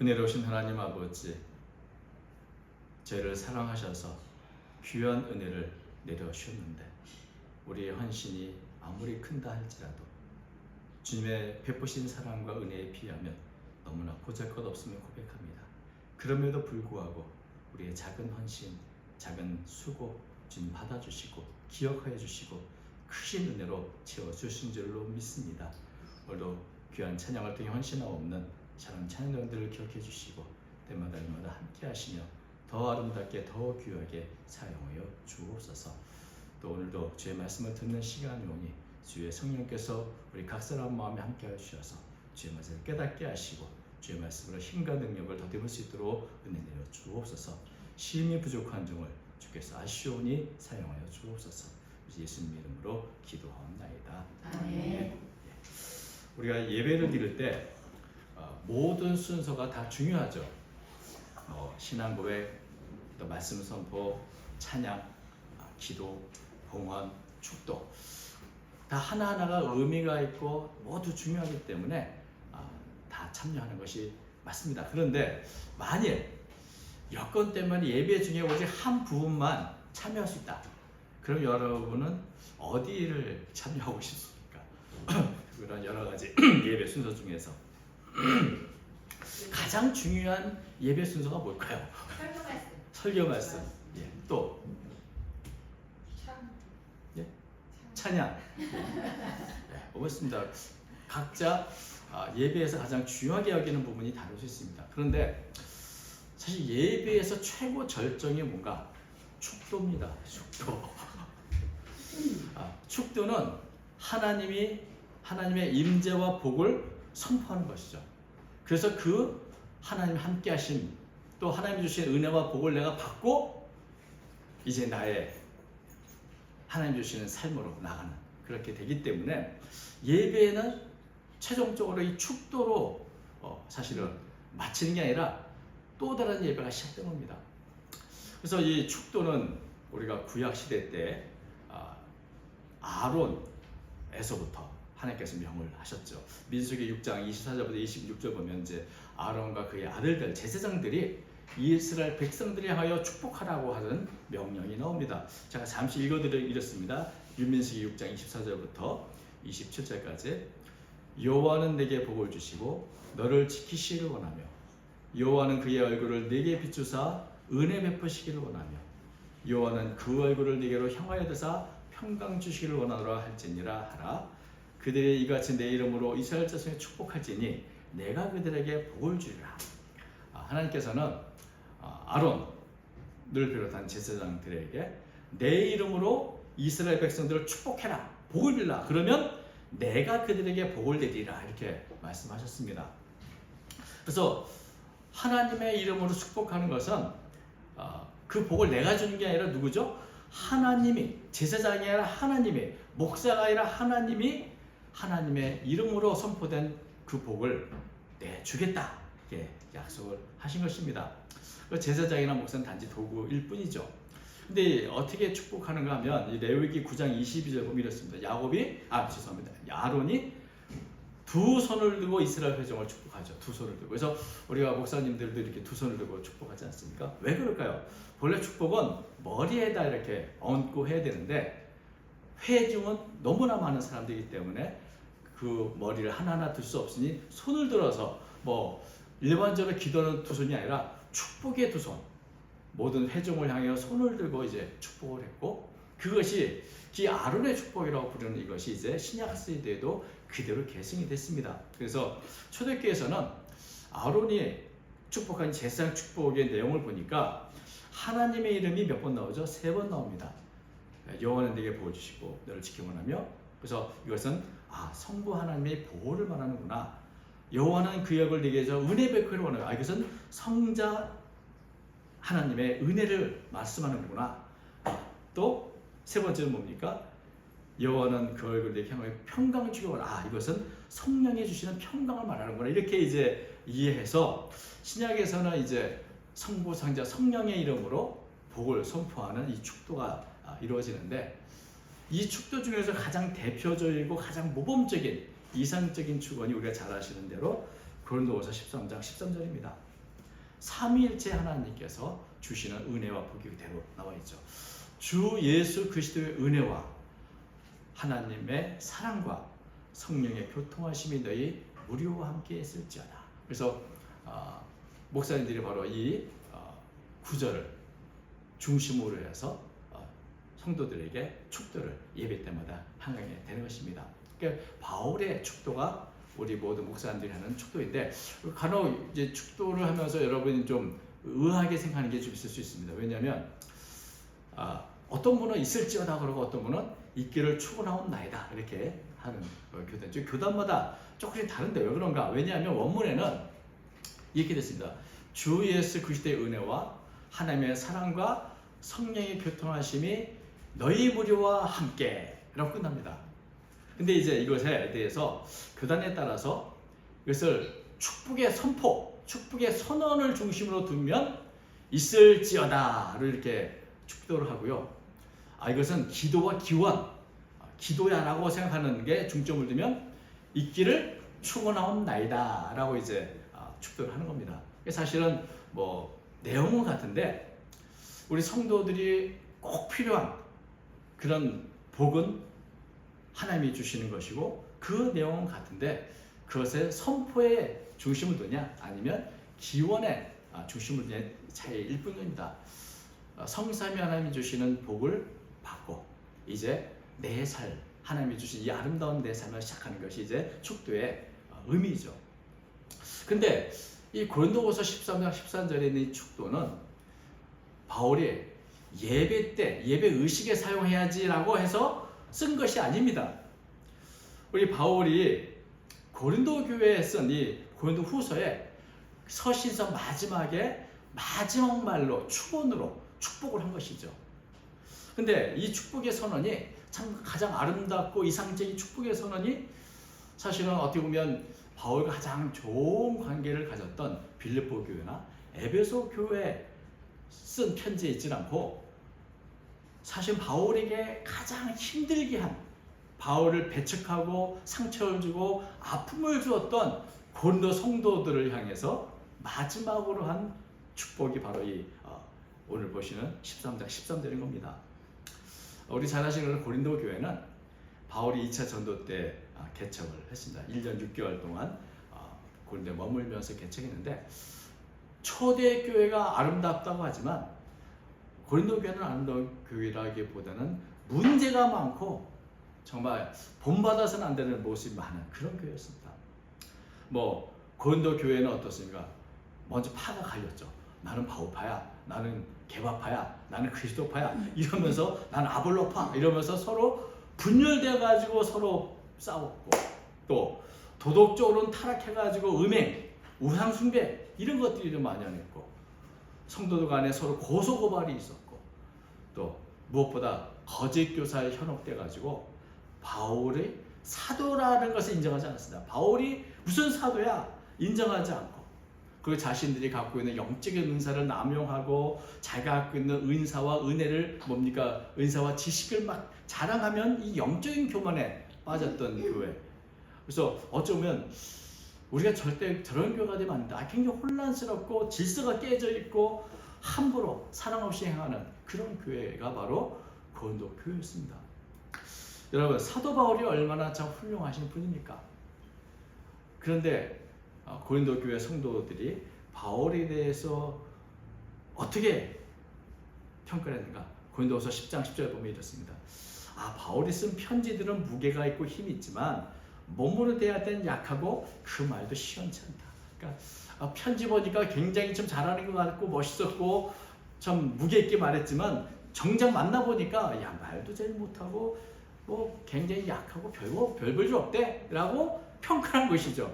은혜로우신 하나님 아버지, 저희를 사랑하셔서 귀한 은혜를 내려주셨는데 우리의 헌신이 아무리 큰다 할지라도 주님의 베푸신 사랑과 은혜에 비하면 너무나 보잘것없음을 고백합니다. 그럼에도 불구하고 우리의 작은 헌신, 작은 수고 주님 받아주시고 기억하여 주시고 크신 은혜로 채워주신 줄로 믿습니다. 오늘도 귀한 찬양을 통해 헌신하옵는 사랑 찬양들을 기억해 주시고 때마다 때마다 함께 하시며 더 아름답게 더 귀하게 사용하여 주옵소서 또 오늘도 주의 말씀을 듣는 시간이 오니 주의 성령께서 우리 각 사람 마음에 함께 하여 주셔서 주의 말씀을 깨닫게 하시고 주의 말씀으로 힘과 능력을 더듬을 수 있도록 은혜 내려 주옵소서 힘이 부족한 종을 주께서 아시오니 사용하여 주옵소서 예수님 이름으로 기도하옵나이다. 아멘. 우리가 예배를 드릴 때 어, 모든 순서가 다 중요하죠. 어, 신앙 고백, 또 말씀 선포, 찬양, 아, 기도, 봉헌, 축도 다 하나하나가 의미가 있고 모두 중요하기 때문에 아, 다 참여하는 것이 맞습니다. 그런데 만일 여건 때문에 예배 중에 오직 한 부분만 참여할 수 있다. 그럼 여러분은 어디를 참여하고 싶습니까? 그런 여러 가지 예배 순서 중에서 가장 중요한 예배 순서가 뭘까요? 설교 말씀. 설교 말씀. 예. 또 참. 예? 찬양. 네, 고맙습니다. 각자 아, 예배에서 가장 중요하게 여기는 부분이 다를 수 있습니다. 그런데 사실 예배에서 최고 절정이 뭔가 축도입니다. 축도. 아, 축도는 하나님이 하나님의 임재와 복을 선포하는 것이죠. 그래서 그 하나님 함께 하심 또 하나님 주신 은혜와 복을 내가 받고 이제 나의 하나님 주시는 삶으로 나가는 그렇게 되기 때문에 예배는 최종적으로 이 축도로 어, 사실은 마치는 게 아니라 또 다른 예배가 시작된 겁니다. 그래서 이 축도는 우리가 구약 시대 때 아, 아론에서부터 하나님께서 명을 하셨죠. 민수기 6장 24절부터 26절 보면 이제 아론과 그의 아들들 제사장들이 이스라엘 백성들이 하여 축복하라고 하는 명령이 나옵니다. 제가 잠시 읽어드리겠습니다. 윤민수기 6장 24절부터 27절까지 여호와는 내게 복을 주시고 너를 지키시기를 원하며 여호와는 그의 얼굴을 내게 비추사 은혜 베푸시기를 원하며 여호와는 그 얼굴을 내게로 향하여 드사 평강 주시기를 원하노라 할지니라 하라 그들이 이같이 내 이름으로 이스라엘 자손에 축복할지니 내가 그들에게 복을 주리라 아, 하나님께서는 아, 아론을 비롯한 제사장들에게 내 이름으로 이스라엘 백성들을 축복해라 복을 빌라 그러면 내가 그들에게 복을 내리라 이렇게 말씀하셨습니다. 그래서 하나님의 이름으로 축복하는 것은 어, 그 복을 내가 주는 게 아니라 누구죠? 하나님이 제사장이 아니라 하나님이 목사가 아니라 하나님이 하나님의 이름으로 선포된 그 복을 내 주겠다 이렇게 약속을 하신 것입니다. 그 제사장이나 목사는 단지 도구일 뿐이죠. 근데 어떻게 축복하는가 하면 이 레위기 9장 22절 보면 이렇습니다. 야곱이 아 죄송합니다. 아론이 두 손을 들고 이스라엘 회중을 축복하죠. 두 손을 들고. 그래서 우리가 목사님들도 이렇게 두 손을 들고 축복하지 않습니까? 왜 그럴까요? 본래 축복은 머리에다 이렇게 얹고 해야 되는데 회중은 너무나 많은 사람들이기 때문에 그 머리를 하나하나 들 수 없으니 손을 들어서 뭐 일반적으로 기도는 두 손이 아니라 축복의 두 손. 모든 회중을 향해 손을 들고 이제 축복을 했고 그것이 이 아론의 축복이라고 부르는 이것이 이제 신약 시대에도 그대로 계승이 됐습니다. 그래서 초대교회에서는 아론이 축복한 제사장 축복의 내용을 보니까 하나님의 이름이 몇 번 나오죠? 세 번 나옵니다. 여호와는 내게 보호 주시고 너를 지켜원하며 그래서 이것은 아 성부 하나님의 보호를 말하는구나. 여호와는 그 역을 내게 줘 은혜 베풀을 원하요. 아 이것은 성자 하나님의 은혜를 말씀하는구나. 또 세 번째는 뭡니까? 여호와는 그 얼굴 내게 향하여 평강을 주기원하. 아 이것은 성령이 주시는 평강을 말하는구나. 이렇게 이제 이해해서 신약에서는 이제 성부 상자 성령의 이름으로 복을 선포하는 이 축도가 아, 이루어지는데 이 축도 중에서 가장 대표적이고 가장 모범적인 이상적인 축원이 우리가 잘 아시는 대로 고린도후서 13장 13절입니다. 삼위일체 하나님께서 주시는 은혜와 복이 그대로 나와 있죠. 주 예수 그리스도의 은혜와 하나님의 사랑과 성령의 교통하심이 너희 무료와 함께 있을지어다. 그래서 어, 목사님들이 바로 이 어, 구절을 중심으로 해서 어, 성도들에게 축도를 예배 때마다 항하게 되는 것입니다. 그러니까 바울의 축도가 우리 모든 목사님들이 하는 축도인데 간혹 이제 축도를 하면서 여러분이 좀 의아하게 생각하는 게 좀 있을 수 있습니다. 왜냐하면 아, 어떤 분은 있을지어다 그러고 어떤 분은 있기를 추구하옵나이다 이렇게 하는 어, 교단. 즉 교단마다 조금씩 다른데 왜 그런가? 왜냐하면 원문에는 이렇게 됐습니다. 주 예수 그리스도의 은혜와 하나님의 사랑과 성령의 교통하심이 너희 무리와 함께 라고 끝납니다. 근데 이제 이것에 대해서 교단에 따라서 이것을 축복의 선포, 축복의 선언을 중심으로 두면 있을지어다로 이렇게 축도를 하고요. 아 이것은 기도와 기원, 아, 기도야라고 생각하는 게 중점을 두면 있기를 축원하옵나이다라고 이제 아, 축도를 하는 겁니다. 사실은 뭐 내용은 같은데 우리 성도들이 꼭 필요한 그런 복은 하나님이 주시는 것이고 그 내용은 같은데 그것의 선포에 중심을 두냐 아니면 기원에 아, 중심을 두냐 차이일 뿐입니다. 어, 성삼위 하나님이 주시는 복을 받고 이제 내 삶, 하나님이 주신 이 아름다운 내 삶을 시작하는 것이 이제 축도의 어, 의미죠. 근데 이 고린도후서 13장 13절에 있는 이 축도는 바울이 예배 때 예배 의식에 사용해야지라고 해서 쓴 것이 아닙니다. 우리 바울이 고린도 교회에 쓴 이 고린도 후서에 서신서 마지막에 마지막 말로 축원으로 축복을 한 것이죠. 근데 이 축복의 선언이 참 가장 아름답고 이상적인 축복의 선언이 사실은 어떻게 보면 바울과 가장 좋은 관계를 가졌던 빌립보 교회나 에베소 교회에 쓴 편지에 있지 않고 사실 바울에게 가장 힘들게 한 바울을 배척하고 상처를 주고 아픔을 주었던 고린도 성도들을 향해서 마지막으로 한 축복이 바로 이 어, 오늘 보시는 13장 13절인 겁니다. 우리 잘 아시는 고린도 교회는 바울이 2차 전도 때 아, 개척을 했습니다. 1년 6개월 동안 어, 고린도에 머물면서 개척했는데 초대 교회가 아름답다고 하지만 고린도 교회는 아름다운 교회라기보다는 문제가 많고 정말 본받아서는 안 되는 모습이 많은 그런 교회였습니다. 뭐 고린도 교회는 어떻습니까? 먼저 파가 갈렸죠. 나는 바울파야, 나는 개바파야, 나는 그리스도파야 이러면서 나는 아볼로파 이러면서 서로 분열돼 가지고 서로 싸웠고 또 도덕적으로는 타락해 가지고 음행, 우상 숭배 이런 것들이 좀 만연했고 성도들 간에 서로 고소 고발이 있었고 또 무엇보다 거짓 교사에 현혹돼 가지고 바울의 사도라는 것을 인정하지 않았습니다. 바울이 무슨 사도야 인정하지 않고 그 자신들이 갖고 있는 영적인 은사를 남용하고 자기가 갖고 있는 은사와 은혜를 뭡니까 은사와 지식을 막 자랑하면 이 영적인 교만에 빠졌던 교회. 그래서 어쩌면 우리가 절대 저런 교회가 되면 안 된다. 굉장히 혼란스럽고 질서가 깨져 있고 함부로 사랑 없이 행하는 그런 교회가 바로 고린도 교회였습니다. 여러분 사도 바울이 얼마나 참 훌륭하신 분입니까? 그런데 어, 고린도 교회 성도들이 바울에 대해서 어떻게 평가를 했는가? 고린도서 10장 10절에 보면 이렇습니다. 아 바울이 쓴 편지들은 무게가 있고 힘이 있지만 몸으로 대할 때는 약하고 그 말도 시원치 않다. 그러니까 아, 편지 보니까 굉장히 좀 잘하는 것 같고 멋있었고 참 무게 있게 말했지만 정작 만나 보니까 야 말도 제일 못하고 뭐 굉장히 약하고 별거 별볼 일 없대라고 평가한 것이죠.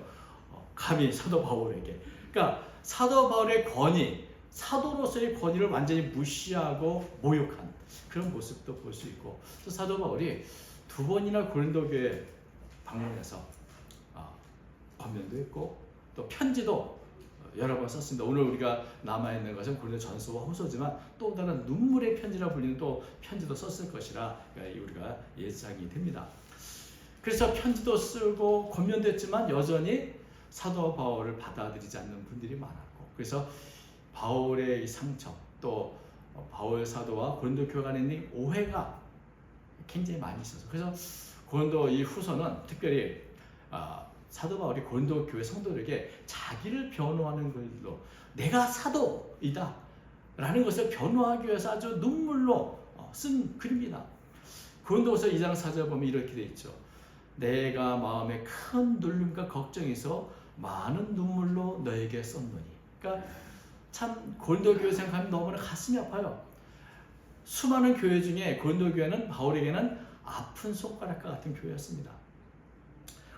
어, 감히 사도 바울에게. 그러니까 사도 바울의 권위, 사도로서의 권위를 완전히 무시하고 모욕한 그런 모습도 볼 수 있고 또 사도 바울이 두 번이나 고린도 교회 방문해서 어, 권면도 했고 또 편지도 여러 번 썼습니다. 오늘 우리가 남아 있는 것은 고린도 전서와 호소지만 또 다른 눈물의 편지라 불리는 또 편지도 썼을 것이라 우리가 예상이 됩니다. 그래서 편지도 쓰고 권면도 했지만 여전히 사도 바울을 받아들이지 않는 분들이 많았고 그래서 바울의 이 상처 또 바울 사도와 고린도 교회 간에 있는 오해가 굉장히 많이 있어서 그래서 고린도 이 후서는 특별히 아, 사도 바울이 고린도 교회 성도들에게 자기를 변호하는 글로 내가 사도이다 라는 것을 변호하기 위해서 아주 눈물로 어, 쓴 글입니다. 고린도후서 2장 4절 보면 이렇게 돼 있죠. 내가 마음에 큰 눌림과 걱정에서 많은 눈물로 너에게 썼노니. 그러니까 참 고린도 교회 생각하면 너무나 가슴이 아파요. 수많은 교회 중에 고린도 교회는 바울에게는 아픈 손가락과 같은 교회였습니다.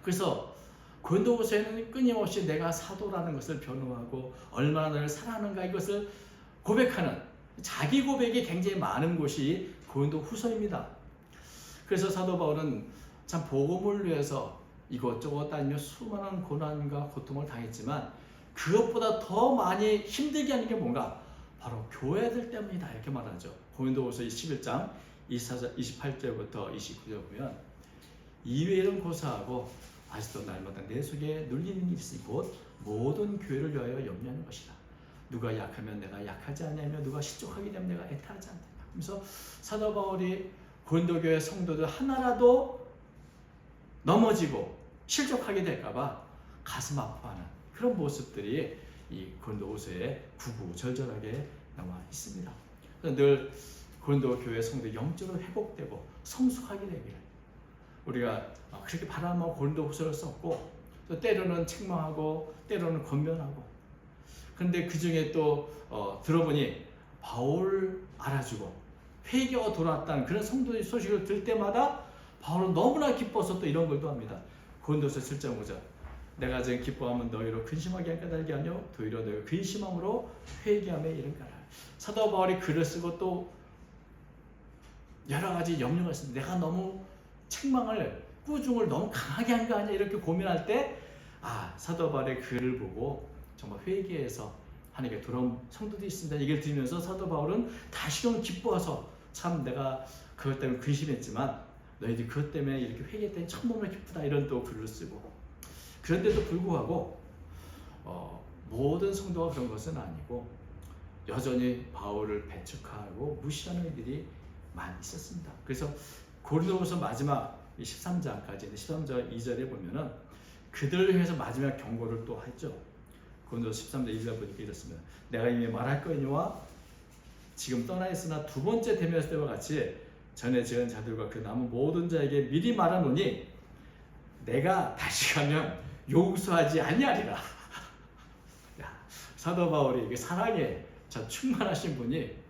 그래서 고린도후서에는 끊임없이 내가 사도라는 것을 변호하고 얼마나 너를 사랑하는가 이것을 고백하는 자기 고백이 굉장히 많은 곳이 고린도 후서입니다. 그래서 사도 바울은 참 복음을 위해서 이것저것 다니며 수많은 고난과 고통을 당했지만 그것보다 더 많이 힘들게 하는 게 뭔가 바로 교회들 때문이다 이렇게 말하죠. 고린도후서 11장 28절부터 29절 보면 이외에는 고사하고 아직도 날마다 내 속에 눌리는 있으니 곧 모든 교회를 위하여 염려하는 것이다. 누가 약하면 내가 약하지 않냐며 누가 실족하게 되면 내가 애타하지 않다. 그래서 사도 바울이 고린도 교회 성도들 하나라도 넘어지고 실족하게 될까봐 가슴 아파하는 그런 모습들이 이 고린도후서에 구구절절하게 나와 있습니다. 늘 고린도 교회 성도 영적으로 회복되고 성숙하게 되기를. 우리가 그렇게 바라면 고린도 후서를 썼고 또 때로는 책망하고 때로는 권면하고. 그런데 그 중에 또 어, 들어보니 바울 알아주고 회개가 돌아왔다는 그런 성도의 소식을 들 때마다 바울은 너무나 기뻐서 또 이런 걸또 합니다. 고린도서 7장 5절. 내가 지금 기뻐하면 너희로 근심하게 할 까닭이 아니요 도리어 너희 근심함으로 회개함에 이른까라. 사도 바울이 글을 쓰고 또 여러 가지 염려가 있습니다. 내가 너무 책망을 꾸중을 너무 강하게 한 거 아니야 이렇게 고민할 때 아 사도 바울의 글을 보고 정말 회개해서 하나님께 돌아온 성도도 있습니다. 이걸 들으면서 사도 바울은 다시금 기뻐해서 참 내가 그것 때문에 근심했지만 너희들이 그것 때문에 이렇게 회개했더니 참너무 기쁘다 이런 또 글을 쓰고 그런데도 불구하고 어, 모든 성도가 그런 것은 아니고 여전히 바울을 배척하고 무시하는 이들이 많이 있었습니다. 그래서 고린도후서 마지막 13장까지 13절 2절에 보면은 그들을 위해서 마지막 경고를 또 했죠. 고린도서 13장 2절 보니까 이렇습니다. 내가 이미 말할 거니와 지금 떠나 있으나 두 번째 대면할 때와 같이 전에 지은 자들과 그 남은 모든 자에게 미리 말하노니 내가 다시 가면 용서하지 아니하리라. 야, 사도 바울이 이게 사랑에 참 충만하신 분이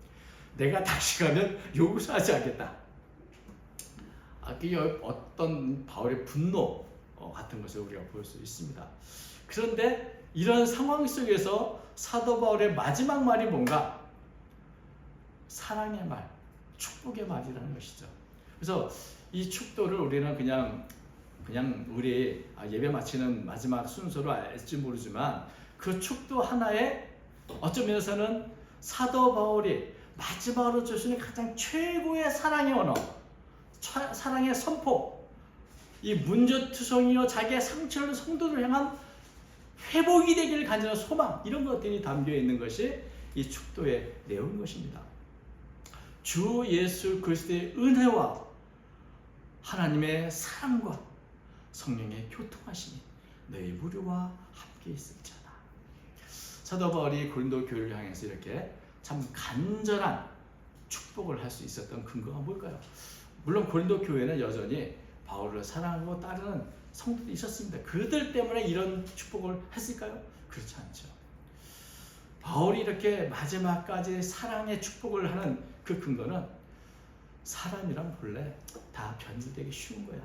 내가 다시 가면 용서하지 않겠다. 아, 그 어떤 바울의 분노 어, 같은 것을 우리가 볼 수 있습니다. 그런데 이런 상황 속에서 사도 바울의 마지막 말이 뭔가 사랑의 말, 축복의 말이라는 것이죠. 그래서 이 축도를 우리는 그냥 그냥 우리 예배 마치는 마지막 순서로 알지 모르지만 그 축도 하나에 어떤 면에서는 사도 바울이 마지막으로 주시는 가장 최고의 사랑의 언어, 차- 사랑의 선포, 이 문제투성이요 자기의 상처를 성도를 향한 회복이 되기를 간절한 소망 이런 것들이 담겨 있는 것이 이 축도의 내용인 것입니다. 주 예수 그리스도의 은혜와 하나님의 사랑과 성령의 교통하심이 너희 무리와 함께 있을지어다. 사도 바울이 고린도 교회를 향해서 이렇게 참 간절한 축복을 할 수 있었던 근거가 뭘까요? 물론 고린도 교회는 여전히 바울을 사랑하고 따르는 성도들이 있었습니다. 그들 때문에 이런 축복을 했을까요? 그렇지 않죠. 바울이 이렇게 마지막까지 사랑의 축복을 하는 그 근거는 사람이란 본래 다 변질되기 쉬운 거야.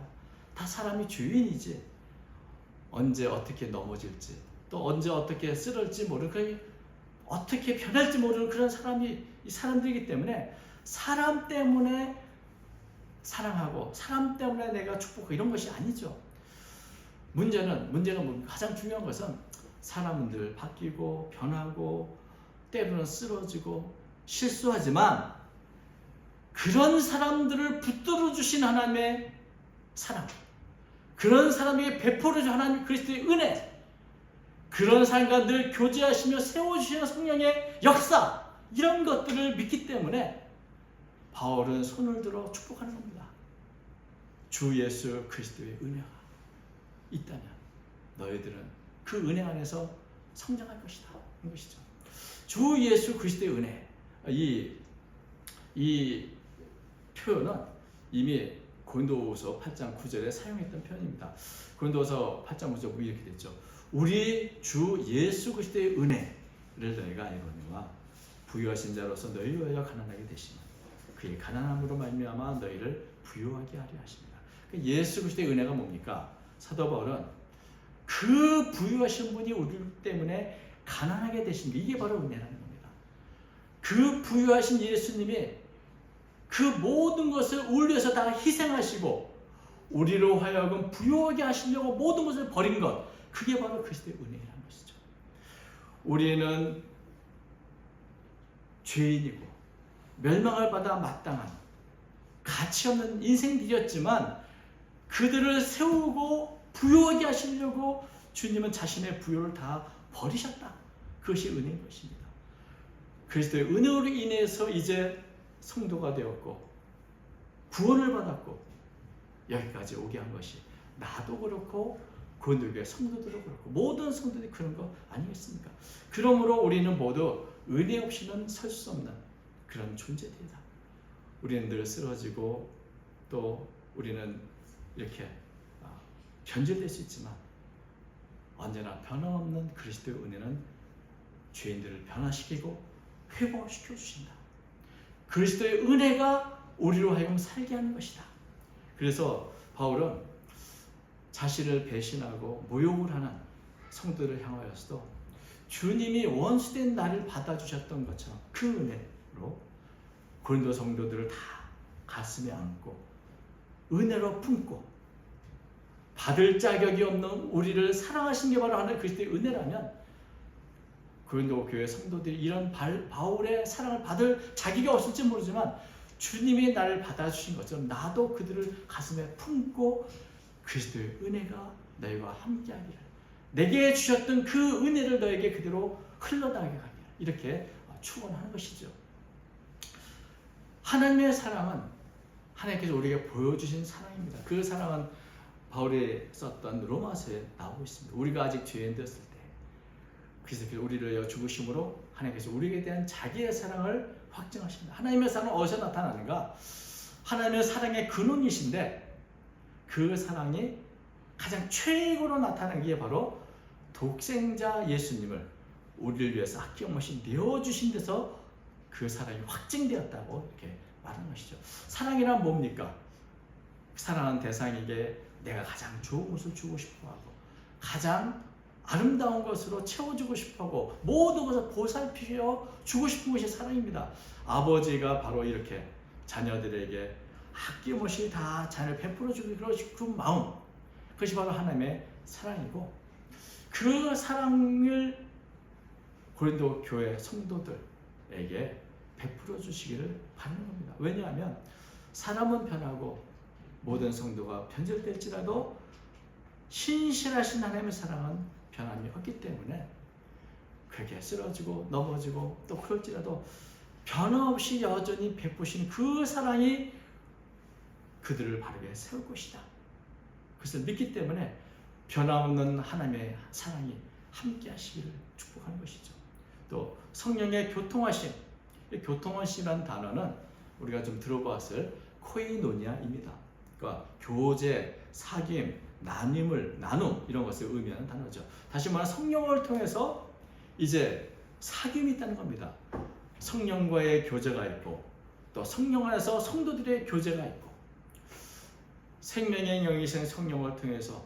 다 사람이 주인이지. 언제 어떻게 넘어질지, 또 언제 어떻게 쓰러질지 모르는 그 어떻게 변할지 모르는 그런 사람이 이 사람들이기 때문에 사람 때문에 사랑하고 사람 때문에 내가 축복하고 이런 것이 아니죠. 문제는 문제가 뭐 가장 중요한 것은 사람들 바뀌고 변하고 때로는 쓰러지고 실수하지만 그런 사람들을 붙들어 주신 하나님의 사랑, 그런 사람에게 베풀어 준 하나님 그리스도의 은혜, 그런 사람과 늘 교제하시며 세워주시는 성령의 역사 이런 것들을 믿기 때문에 바울은 손을 들어 축복하는 겁니다. 주 예수 그리스도의 은혜가 있다면 너희들은 그 은혜 안에서 성장할 것이다. 이 것이죠. 주 예수 그리스도의 은혜 이, 이 표현은 이미 고린도후서 8장 9절에 사용했던 표현입니다. 고린도후서 8장 9절 보면 이렇게 됐죠. 우리 주 예수 그리스도의 은혜를 너희가 알거니와 부유하신 자로서 너희 위하여 가난하게 되시면 그의 가난함으로 말미암아 너희를 부유하게 하려 하십니다. 그 예수 그리스도의 은혜가 뭡니까? 사도 바울은 그 부유하신 분이 우리 때문에 가난하게 되신 게 이게 바로 은혜라는 겁니다. 그 부유하신 예수님이 그 모든 것을 위해서 다 희생하시고 우리로 하여금 부유하게 하시려고 모든 것을 버린 것 그게 바로 그리스도의 은혜라는 것이죠. 우리는 죄인이고 멸망을 받아 마땅한 가치 없는 인생들이었지만 그들을 세우고 부유하게 하시려고 주님은 자신의 부요를 다 버리셨다. 그것이 은혜인 것입니다. 그리스도의 은혜로 인해서 이제 성도가 되었고 구원을 받았고 여기까지 오게 한 것이 나도 그렇고 그들의 성도들도 그렇고 모든 성도들이 그런 거 아니겠습니까? 그러므로 우리는 모두 은혜 없이는 설 수 없는 그런 존재들이다. 우리는 늘 쓰러지고 또 우리는 이렇게 아, 변질될 수 있지만 언제나 변함없는 그리스도의 은혜는 죄인들을 변화시키고 회복시켜 주신다. 그리스도의 은혜가 우리로 하여금 살게 하는 것이다. 그래서 바울은 자신을 배신하고 모욕을 하는 성도를 향하여서도 주님이 원수된 나를 받아주셨던 것처럼 그 은혜로 고린도 성도들을 다 가슴에 안고 은혜로 품고 받을 자격이 없는 우리를 사랑하신 게 바로 하나님 그리스도의 은혜라면 고린도 교회 성도들이 이런 발- 바울의 사랑을 받을 자격이 없을지 모르지만 주님이 나를 받아주신 것처럼 나도 그들을 가슴에 품고 그리스도의 은혜가 너희와 함께하기를 내게 주셨던 그 은혜를 너에게 그대로 흘러나가게 하기를 이렇게 축원하는 것이죠. 하나님의 사랑은 하나님께서 우리에게 보여주신 사랑입니다. 그 사랑은 바울이 썼던 로마서에 나오고 있습니다. 우리가 아직 죄인 되었을 때 그리스도께서 우리를 죽으심으로 하나님께서 우리에게 대한 자기의 사랑을 확증하십니다. 하나님의 사랑은 어디서 나타나는가? 하나님의 사랑의 근원이신데 그 사랑이 가장 최고로 나타나는 게 바로 독생자 예수님을 우리를 위해서 아낌없이 내어주신 데서 그 사랑이 확증되었다고 이렇게 말하는 것이죠. 사랑이란 뭡니까? 사랑하는 대상에게 내가 가장 좋은 것을 주고 싶어 하고 가장 아름다운 것으로 채워주고 싶어 하고 모든 것을 보살피려 주고 싶은 것이 사랑입니다. 아버지가 바로 이렇게 자녀들에게 아낌없이 다 자녀를 베풀어 그런 그 마음 그것이 바로 하나님의 사랑이고 그 사랑을 고린도 교회 성도들에게 베풀어 주시기를 바라는 겁니다. 왜냐하면 사람은 변하고 모든 성도가 변절될지라도 신실하신 하나님의 사랑은 변함이 없기 때문에 그렇게 쓰러지고 넘어지고 또 그럴지라도 변함없이 여전히 베푸신 그 사랑이 그들을 바르게 세울 것이다. 그것을 믿기 때문에 변함없는 하나님의 사랑이 함께 하시기를 축복하는 것이죠. 또 성령의 교통하심, 이 교통하심이라는 단어는 우리가 좀 들어봤을 코이노니아입니다. 그러니까 교제, 사귐, 나눔을 나눔 이런 것을 의미하는 단어죠. 다시 말해 성령을 통해서 이제 사귐이 있다는 겁니다. 성령과의 교제가 있고 또 성령 안에서 성도들의 교제가 있고 생명의 영이신 성령을 통해서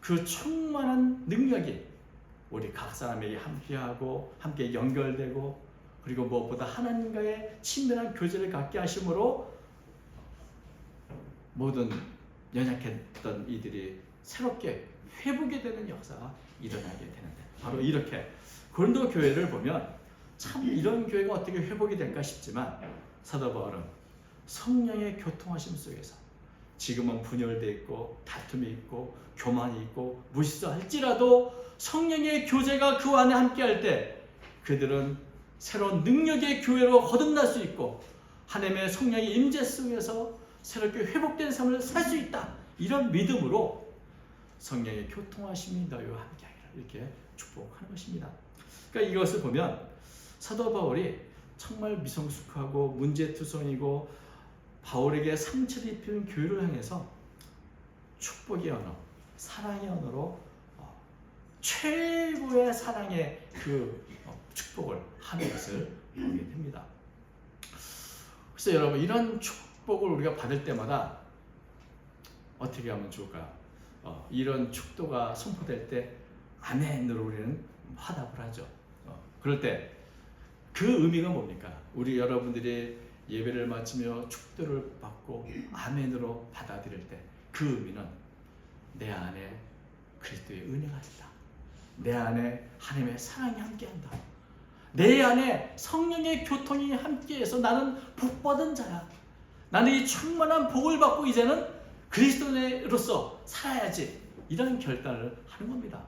그 충만한 능력이 우리 각 사람에게 함께하고 함께 연결되고 그리고 무엇보다 하나님과의 친밀한 교제를 갖게 하심으로 모든 연약했던 이들이 새롭게 회복이 되는 역사가 일어나게 되는데 바로 이렇게 고린도 교회를 보면 참 이런 교회가 어떻게 회복이 될까 싶지만 사도 바울은 성령의 교통하심 속에서 지금은 분열돼 있고 다툼이 있고 교만이 있고 무시서 할지라도 성령의 교제가 그 안에 함께할 때 그들은 새로운 능력의 교회로 거듭날 수 있고 하나님의 성령의 임재 속에서 새롭게 회복된 삶을 살 수 있다. 이런 믿음으로 성령의 교통하심이 너희와 함께하리라 이렇게 축복하는 것입니다. 그러니까 이것을 보면 사도 바울이 정말 미성숙하고 문제투성이고 바울에게 상처를 입히는 교회를 향해서 축복의 언어, 사랑의 언어로 어, 최고의 사랑의 그 어, 축복을 하는 것을 보게 됩니다. 그래서 여러분 이런 축복을 우리가 받을 때마다 어떻게 하면 좋을까요? 어, 이런 축도가 선포될 때 아멘으로 우리는 화답을 하죠. 어, 그럴 때 그 의미가 뭡니까? 우리 여러분들이 예배를 마치며 축도를 받고 아멘으로 받아들일 때 그 의미는 내 안에 그리스도의 은혜가 있다. 내 안에 하나님의 사랑이 함께한다. 내 안에 성령의 교통이 함께해서 나는 복받은 자야. 나는 이 충만한 복을 받고 이제는 그리스도로서 살아야지. 이런 결단을 하는 겁니다.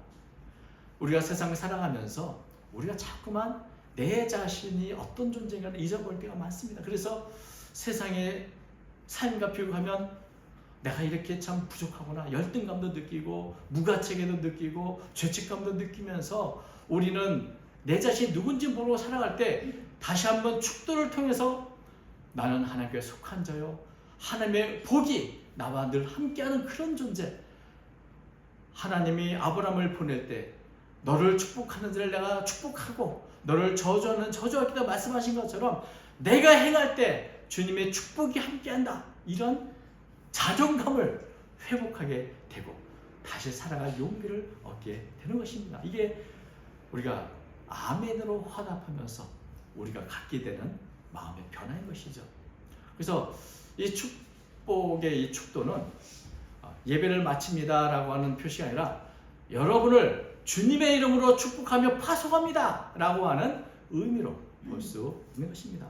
우리가 세상을 살아가면서 우리가 자꾸만 내 자신이 어떤 존재인가를 잊어버릴 때가 많습니다. 그래서 세상의 삶과 비교하면 내가 이렇게 참 부족하구나 열등감도 느끼고 무가책에도 느끼고 죄책감도 느끼면서 우리는 내 자신이 누군지 모르고 살아갈 때 다시 한번 축도를 통해서 나는 하나님께 속한 자요 하나님의 복이 나와 늘 함께하는 그런 존재 하나님이 아브라함을 보낼 때 너를 축복하는 자를 내가 축복하고 너를 저주하는 저주하기도 말씀하신 것처럼 내가 행할 때 주님의 축복이 함께한다 이런 자존감을 회복하게 되고 다시 살아갈 용기를 얻게 되는 것입니다. 이게 우리가 아멘으로 화답하면서 우리가 갖게 되는 마음의 변화인 것이죠. 그래서 이 축복의 이 축도는 어, 예배를 마칩니다라고 하는 표시가 아니라 여러분을 주님의 이름으로 축복하며 파송합니다 라고 하는 의미로 볼 수 있는 것입니다.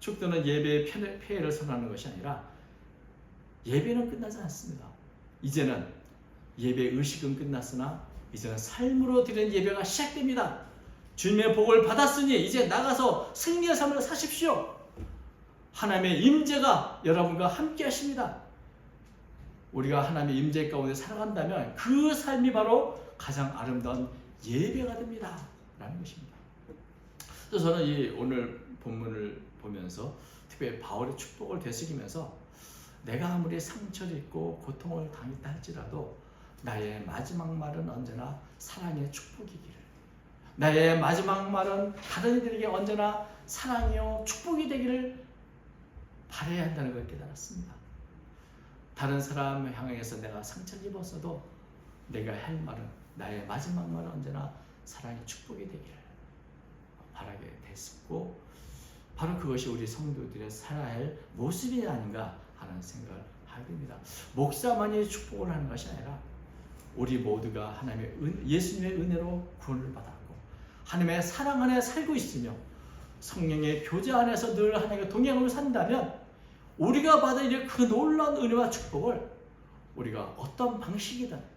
축도는 예배의 폐- 폐해를 선언하는 것이 아니라 예배는 끝나지 않습니다. 이제는 예배 의식은 끝났으나 이제는 삶으로 드리는 예배가 시작됩니다. 주님의 복을 받았으니 이제 나가서 승리의 삶을 사십시오. 하나님의 임재가 여러분과 함께 하십니다. 우리가 하나님의 임재 가운데 살아간다면 그 삶이 바로 가장 아름다운 예배가 됩니다. 라는 것입니다. 그래서 저는 이 오늘 본문을 보면서 특별히 바울의 축복을 되새기면서 내가 아무리 상처를 입고 고통을 당했다 할지라도 나의 마지막 말은 언제나 사랑의 축복이기를 나의 마지막 말은 다른 이들에게 언제나 사랑이요 축복이 되기를 바라야 한다는 걸 깨달았습니다. 다른 사람을 향해서 내가 상처를 입었어도 내가 할 말은 나의 마지막 말은 언제나 사랑의 축복이 되기를 바라게 됐고 바로 그것이 우리 성도들의 살아야 할 모습이 아닌가 하는 생각을 하게 됩니다. 목사만이 축복을 하는 것이 아니라 우리 모두가 하나님의 은, 예수님의 은혜로 구원을 받았고 하나님의 사랑 안에 살고 있으며 성령의 교제 안에서 늘 하나님과 동행하고 산다면 우리가 받을 이그 놀라운 은혜와 축복을 우리가 어떤 방식이든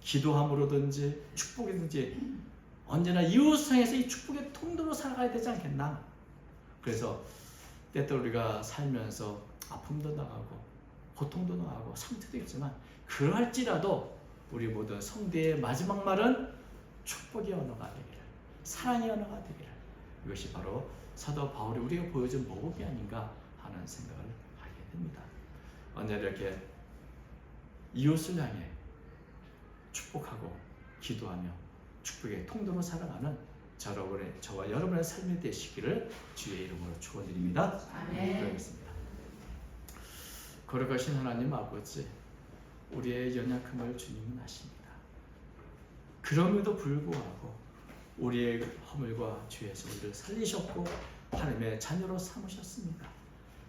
기도함으로든지 축복이든지 언제나 이웃상에서 이 축복의 통로로 살아가야 되지 않겠나? 그래서 때때로 우리가 살면서 아픔도 나가고 고통도 나가고 상처도 있지만 그럴지라도 우리 모두 성대의 마지막 말은 축복의 언어가 되기를 사랑의 언어가 되기를 이것이 바로 사도 바울이 우리가 보여준 모범이 아닌가 하는 생각을 하게 됩니다. 언제나 이렇게 이웃을 향해 축복하고 기도하며 축복의 통로로 살아가는 저 여러분의 저와 여러분의 삶이 되시기를 주의 이름으로 축원드립니다. 그러겠습니다. 거룩하신 하나님 아버지, 우리의 연약함을 주님은 아십니다. 그럼에도 불구하고 우리의 허물과 죄에서 우리를 살리셨고 하나님의 자녀로 삼으셨습니다.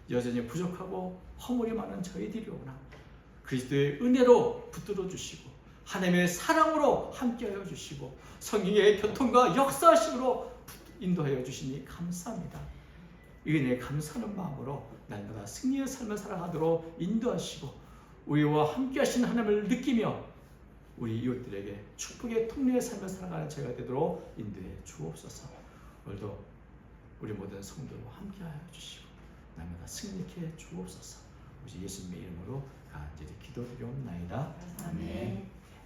여전히 부족하고 허물이 많은 저희들이 오나 그리스도의 은혜로 붙들어 주시고 하나님의 사랑으로 함께하여 주시고 성령의 교통과 역사심으로 인도하여 주시니 감사합니다. 이 은혜에 감사하는 마음으로 날마다 승리의 삶을 살아가도록 인도하시고 우리와 함께하신 하나님을 느끼며 우리 이웃들에게 축복의 통로의 삶을 살아가는 제가 되도록 인도해 주옵소서. 오늘도 우리 모든 성도와 함께하여 주시고 날마다 승리케 해 주옵소서. 우리 예수님의 이름으로 간절히 기도드리옵나이다. 아멘.